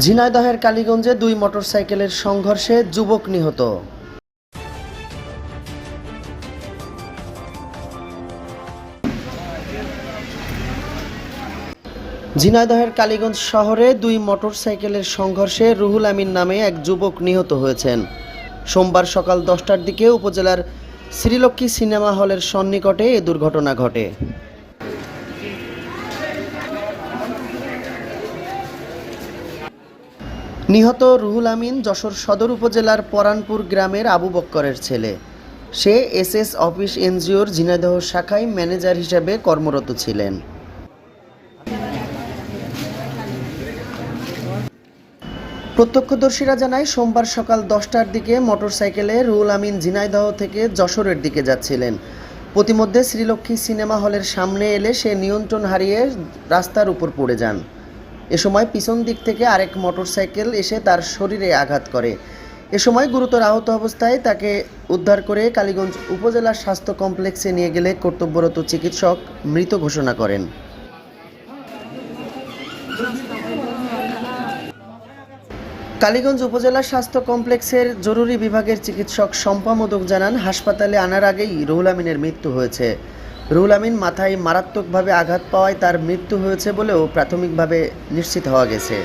ঝিনাইদহের কালীগঞ্জে দুই মোটরসাইকেলের সংঘর্ষে যুবক নিহত। ঝিনাইদহের কালীগঞ্জ শহরে দুই মোটরসাইকেলের সংঘর্ষে রুহুল আমিন নামে এক যুবক নিহত হয়েছেন। সোমবার সকাল দশটার দিকে উপজেলার শ্রীলক্ষ্মী সিনেমা হলের সন্নিকটে এ দুর্ঘটনা ঘটে। নিহত রুহুল আমিন যশোর সদর উপজেলার পরানপুর গ্রামের আবু বক্করের ছেলে। সে এসএস অফিস এনজিওর ঝিনাইদহ শাখায় ম্যানেজার হিসেবে কর্মরত ছিলেন। প্রত্যক্ষদর্শীরা জানায়, সোমবার সকাল দশটার দিকে মোটরসাইকেলে রুহুল আমিন ঝিনাইদহ থেকে যশোরের দিকে যাচ্ছিলেন। প্রতিমধ্যে শ্রীলক্ষ্মী সিনেমা হলের সামনে এলে সে নিয়ন্ত্রণ হারিয়ে রাস্তার উপর পড়ে যান। এ সময় পিছন দিক থেকে আরেক মোটরসাইকেল এসে তার শরীরে আঘাত করে। এ সময় গুরুতর আহত অবস্থায় তাকে উদ্ধার করে কালীগঞ্জ উপজেলা স্বাস্থ্য কমপ্লেক্সে নিয়ে গেলে কর্তব্যরত চিকিৎসক মৃত ঘোষণা করেন। কালীগঞ্জ উপজেলা স্বাস্থ্য কমপ্লেক্সের জরুরি বিভাগের চিকিৎসক শম্পা মোদক জানান, হাসপাতালে আনার আগেই রুহুল আমিনের মৃত্যু হয়েছে। রুহুল আমিন মাথায় মারাত্মকভাবে আঘাত পাওয়ায় তার মৃত্যু হয়েছে বলেও প্রাথমিকভাবে নিশ্চিত হওয়া গেছে।